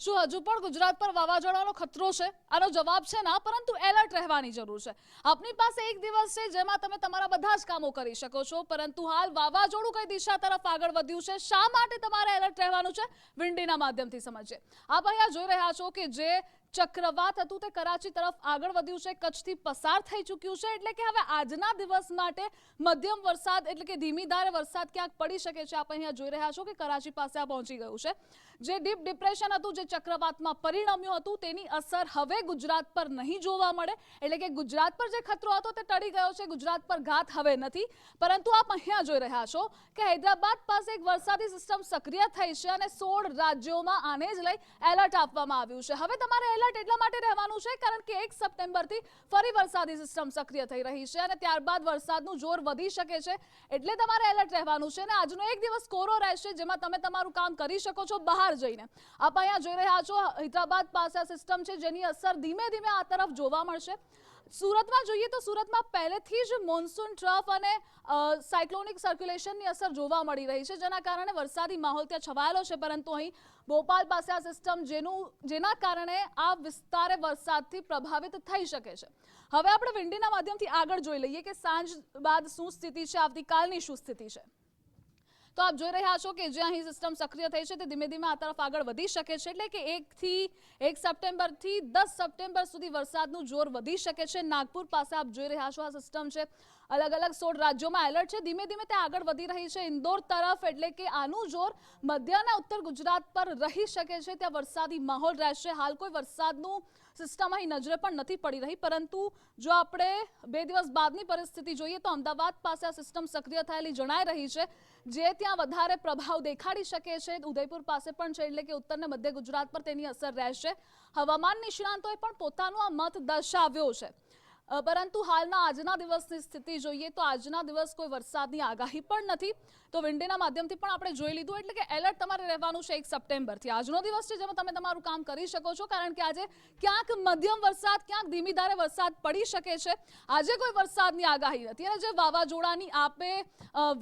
શું હજુ પણ ગુજરાત પર વાવાઝોડાનો ખતરો છે? આનો જવાબ છે ના, પરંતુ એલર્ટ રહેવાની જરૂર છે. આપની પાસે એક દિવસ છે જેમાં તમે તમારા બધા જ કામો કરી શકો છો, પરંતુ હાલ વાવાઝોડું કઈ દિશા તરફ આગળ વધ્યું છે? શા માટે તમારે એલર્ટ રહેવાનું છે? વિન્ડીના માધ્યમથી સમજીએ. આપ અહીંયા જોઈ રહ્યા છો કે જે ચક્રવાત હતું તે કરાચી તરફ આગળ વધ્યું છે. કચ્છથી પસાર થઈ ચૂક્યું છે. એટલે કે હવે આજના દિવસ માટે મધ્યમ વરસાદ એટલે કે ધીમી ધારે વરસાદ ક્યાંક પડી શકે છે આપણે અહીંયા જોઈ રહ્યા છો કે કરાચી પાસે આ પહોંચી ગયું છે. જે ડીપ ડિપ્રેશન હતું, જે ચક્રવાતમાં પરિણમ્યું હતું, તેની અસર હવે ગુજરાત પર નહીં જોવા મળે. એટલે કે ગુજરાત પર જે ખતરો હતો તે ટળી ગયો છે. ગુજરાત પર ઘાત હવે નથી. પરંતુ આપ અહીંયા જોઈ રહ્યા છો કે હૈદરાબાદ પાસે એક વરસાદી સિસ્ટમ સક્રિય થઈ છે અને સોળ રાજ્યોમાં આને જ લઈ એલર્ટ આપવામાં આવ્યું છે. હવે તમારે એલર્ટ એટલા માટે રહેવાનું છે, કારણ કે એક સપ્ટેમ્બરથી ફરી વરસાદી સિસ્ટમ સક્રિય થઈ રહી છે અને ત્યારબાદ વરસાદનું જોર વધી શકે છે. એટલે તમારે એલર્ટ રહેવાનું છે અને આજનો એક દિવસ કોરો રહેશે, જેમાં તમે તમારું કામ કરી શકો છો બહાર જઈને. આપ અહીંયા જોઈ રહ્યા છો, હૈદરાબાદ પાસે સિસ્ટમ છે, જેની અસર ધીમે ધીમે આ તરફ જોવા મળશે. સુરતમાં જોઈએ તો સુરતમાં પહેલેથી જ મોન્સૂન ટ્રફ અને સાયક્લોનિક સર્ક્યુલેશનની અસર જોવા મળી રહી છે, જેના કારણે વરસાદી માહોલ ત્યાં છવાયેલો છે, પરંતુ અહીં ભોપાલ પાસે આ સિસ્ટમ જેનું, જેના કારણે આ વિસ્તારે વરસાદથી પ્રભાવિત થઈ શકે છે. હવે આપણે વિન્ડીના માધ્યમથી આગળ જોઈ લઈએ કે સાંજ બાદ શું સ્થિતિ છે, આવતીકાલની શું સ્થિતિ છે? તો આપ જોઈ રહ્યા છો કે જે અહીં સિસ્ટમ સક્રિય થઈ છે તે ધીમે ધીમે આ તરફ આગળ વધી શકે છે એટલે કે એકથી એક સપ્ટેમ્બરથી દસ સપ્ટેમ્બર સુધી વરસાદનું જોર વધી શકે છે. નાગપુર પાસે આપ જોઈ રહ્યા છો આ સિસ્ટમ છે. અલગ અલગ સોળ રાજ્યોમાં એલર્ટ છે. ધીમે ધીમે તે આગળ વધી રહી છે. ઇન્દોર તરફ એટલે કે આનું જોર મધ્ય અને ઉત્તર ગુજરાત પર રહી શકે છે. ત્યાં વરસાદી માહોલ રહેશે. હાલ કોઈ વરસાદનું સિસ્ટમ અહીં નજરે પણ નથી પડી રહી. પરંતુ જો આપણે બે દિવસ બાદની પરિસ્થિતિ જોઈએ તો અમદાવાદ પાસે આ સિસ્ટમ સક્રિય થયેલી જણાઈ રહી છે. જે ત્યાં વધારે પ્રભાવ દેખાડી શકે છે. ઉદયપુર પાસે પણ છે એટલે કે ઉત્તર અને મધ્ય ગુજરાત પર તેની અસર રહેશે. હવામાન નિષ્ણાંતોએ પણ પોતાનો આ મત દર્શાવ્યો છે. પરંતુ હાલના આજના દિવસની સ્થિતિ જોઈએ તો આજના દિવસ કોઈ વરસાદની આગાહી પણ નથી. તો વિન્ડેના માધ્યમથી પણ આપણે જોઈ લીધું એટલે કે એલર્ટ તમારે રહેવાનું છે એક સપ્ટેમ્બરથી. આજનો દિવસ છે જેમાં તમે તમારું કામ કરી શકો છો, કારણ કે આજે ક્યાંક મધ્યમ વરસાદ, ક્યાંક ધીમી ધારે વરસાદ પડી શકે છે. આજે કોઈ વરસાદની આગાહી નથી. અને જે વાવાઝોડાની આપે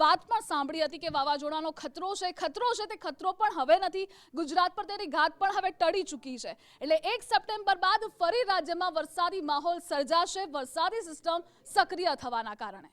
વાત પણ સાંભળી હતી કે વાવાઝોડાનો ખતરો છે ખતરો છે તે ખતરો પણ હવે નથી. ગુજરાત પર તેની ઘાત પણ હવે ટળી ચૂકી છે. એટલે એક સપ્ટેમ્બર બાદ ફરી રાજ્યમાં વરસાદી માહોલ સર્જાશે વરસાદી સિસ્ટમ સક્રિય થવાના કારણે.